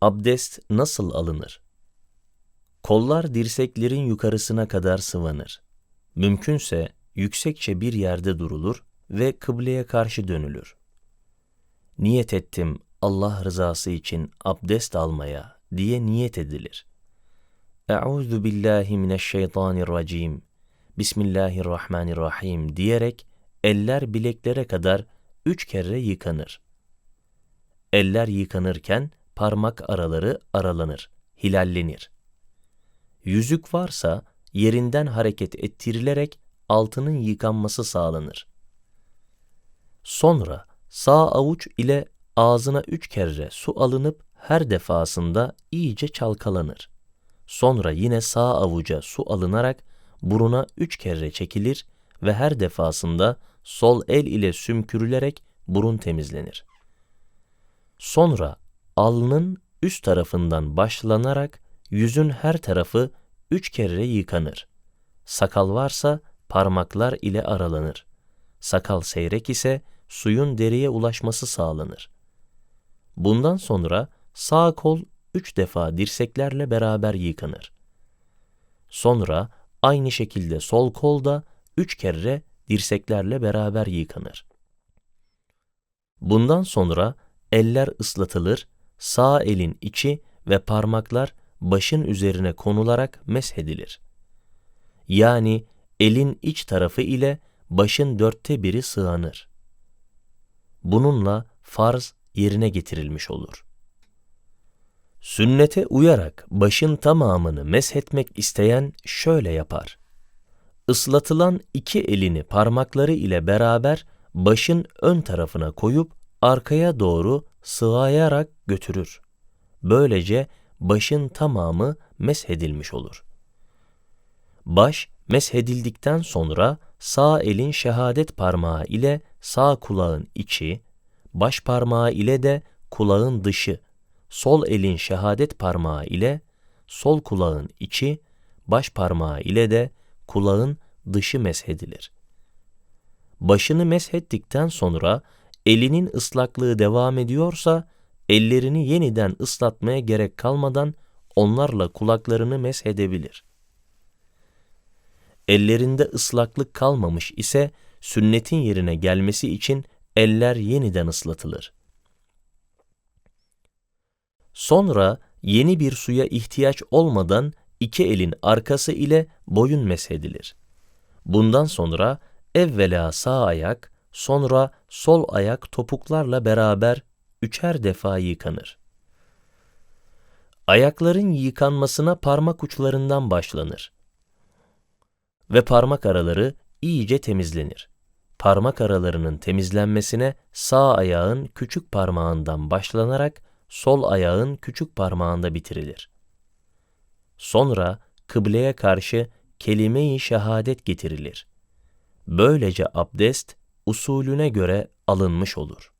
Abdest nasıl alınır? Kollar dirseklerin yukarısına kadar sıvanır. Mümkünse yüksekçe bir yerde durulur ve kıbleye karşı dönülür. Niyet ettim Allah rızası için abdest almaya diye niyet edilir. Euzu billahi mineşşeytanirracim. Bismillahirrahmanirrahim diyerek eller bileklere kadar üç kere yıkanır. Eller yıkanırken parmak araları aralanır, hilallenir. Yüzük varsa yerinden hareket ettirilerek altının yıkanması sağlanır. Sonra sağ avuç ile ağzına üç kere su alınıp her defasında iyice çalkalanır. Sonra yine sağ avuca su alınarak buruna üç kere çekilir ve her defasında sol el ile sümkürülerek burun temizlenir. Sonra alnın üst tarafından başlanarak yüzün her tarafı üç kere yıkanır. Sakal varsa parmaklar ile aralanır. Sakal seyrek ise suyun deriye ulaşması sağlanır. Bundan sonra sağ kol üç defa dirseklerle beraber yıkanır. Sonra aynı şekilde sol kol da üç kere dirseklerle beraber yıkanır. Bundan sonra eller ıslatılır, sağ elin içi ve parmaklar başın üzerine konularak meshedilir. Yani elin iç tarafı ile başın dörtte biri sığanır. Bununla farz yerine getirilmiş olur. Sünnete uyarak başın tamamını meshetmek isteyen şöyle yapar. Islatılan iki elini parmakları ile beraber başın ön tarafına koyup arkaya doğru sığayarak götürür. Böylece başın tamamı meshedilmiş olur. Baş meshedildikten sonra sağ elin şehadet parmağı ile sağ kulağın içi, baş parmağı ile de kulağın dışı, sol elin şehadet parmağı ile sol kulağın içi, baş parmağı ile de kulağın dışı meshedilir. Başını meshettikten sonra elinin ıslaklığı devam ediyorsa, ellerini yeniden ıslatmaya gerek kalmadan onlarla kulaklarını meshedebilir. Ellerinde ıslaklık kalmamış ise sünnetin yerine gelmesi için eller yeniden ıslatılır. Sonra yeni bir suya ihtiyaç olmadan iki elin arkası ile boyun meshedilir. Bundan sonra evvela sağ ayak, sonra sol ayak topuklarla beraber üçer defa yıkanır. Ayakların yıkanmasına parmak uçlarından başlanır ve parmak araları iyice temizlenir. Parmak aralarının temizlenmesine sağ ayağın küçük parmağından başlanarak sol ayağın küçük parmağında bitirilir. Sonra kıbleye karşı kelime-i şehadet getirilir. Böylece abdest usulüne göre alınmış olur.